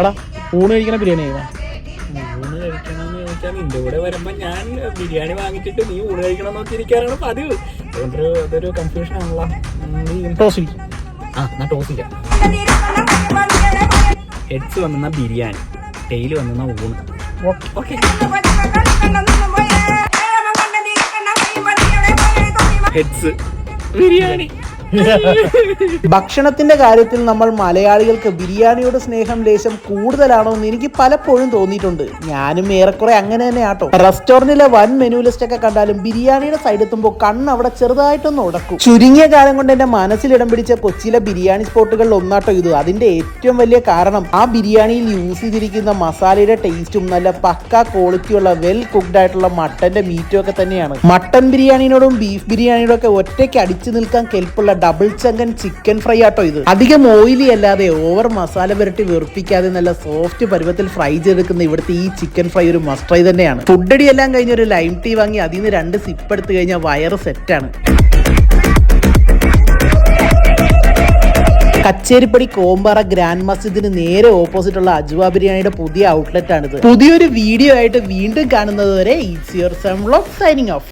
എടാ ഊണ് കഴിക്കണ ബിരിയാണി കഴിക്കണം? ഊണ് കഴിക്കണമെന്ന് ചോദിച്ചാൽ നിന്റെ കൂടെ വരുമ്പോ ഞാൻ ബിരിയാണി വാങ്ങിച്ചിട്ട് നീ ഊണ് കഴിക്കണം നോക്കി ഇരിക്കാനാണ് പതിവ്. അതൊരു അതൊരു കൺഫ്യൂഷൻ ആണല്ലോ. നീ ടോസ് ആ എന്നാ ടോസ് ചെയ്യാം. ഹെഡ്സ് വന്ന ബിരിയാണി. ടെയിൽ വന്ന ഊണ്. Okay heads biryani. ഭക്ഷണത്തിന്റെ കാര്യത്തിൽ നമ്മൾ മലയാളികൾക്ക് ബിരിയാണിയുടെ സ്നേഹം ലേശം കൂടുതലാണോ എന്ന് എനിക്ക് പലപ്പോഴും തോന്നിയിട്ടുണ്ട്. ഞാനും ഏറെക്കുറെ അങ്ങനെ തന്നെ ആട്ടോ റെസ്റ്റോറന്റിലെ വൻ മെനു ലിസ്റ്റ് ഒക്കെ കണ്ടാലും ബിരിയാണിയുടെ സൈഡ് എത്തുമ്പോൾ കണ്ണ് അവിടെ ചെറുതായിട്ടൊന്ന് ഉടക്കും. ചുരുങ്ങിയ കാലം കൊണ്ട് എന്റെ മനസ്സിൽ ഇടം പിടിച്ച കൊച്ചിയിലെ ബിരിയാണി സ്പോട്ടുകളിൽ ഒന്നാട്ടോ ഇത്. അതിന്റെ ഏറ്റവും വലിയ കാരണം ആ ബിരിയാണിയിൽ യൂസ് ചെയ്തിരിക്കുന്ന മസാലയുടെ ടേസ്റ്റും നല്ല പക്ക ക്വാളിറ്റിയുള്ള വെൽ കുക്ക്ഡ് ആയിട്ടുള്ള മട്ടന്റെ മീറ്റും ഒക്കെ തന്നെയാണ്. മട്ടൻ ബിരിയാണിനോടും ബീഫ് ബിരിയാണിയോടും ഒക്കെ ഒറ്റയ്ക്ക് അടിച്ചു നിൽക്കാൻ കെൽപ്പുള്ള ഡബിൾ ചങ്കൻ ചിക്കൻ ഫ്രൈ ആട്ടോ ഇത്. അധികം ഓയിലി അല്ലാതെ ഓവർ മസാല പുരട്ടി വെറുപ്പിക്കാതെ നല്ല സോഫ്റ്റ് പരുവത്തിൽ ഫ്രൈ ചെയ്തെടുക്കുന്ന ഇവിടുത്തെ ഈ ചിക്കൻ ഫ്രൈ ഒരു മസ്റ്റ് ഫ്രൈ തന്നെയാണ്. ഫുഡടി എല്ലാം കഴിഞ്ഞ് ഒരു ലൈം ടീ വാങ്ങി അതിൽ നിന്ന് രണ്ട് സിപ്പ് എടുത്തു കഴിഞ്ഞാൽ വയറ് സെറ്റാണ് കച്ചേരിപ്പടി കോമ്പാറ ഗ്രാൻഡ് മസ്ജിദിന് നേരെ ഓപ്പോസിറ്റ് ഉള്ള അജുവ ബിരിയാണിയുടെ പുതിയ ഔട്ട്ലെറ്റ് ആണിത്. പുതിയൊരു വീഡിയോ ആയിട്ട് വീണ്ടും കാണുന്നത് വരെ ഈസ് യുവർ സൈനിങ് ഓഫ്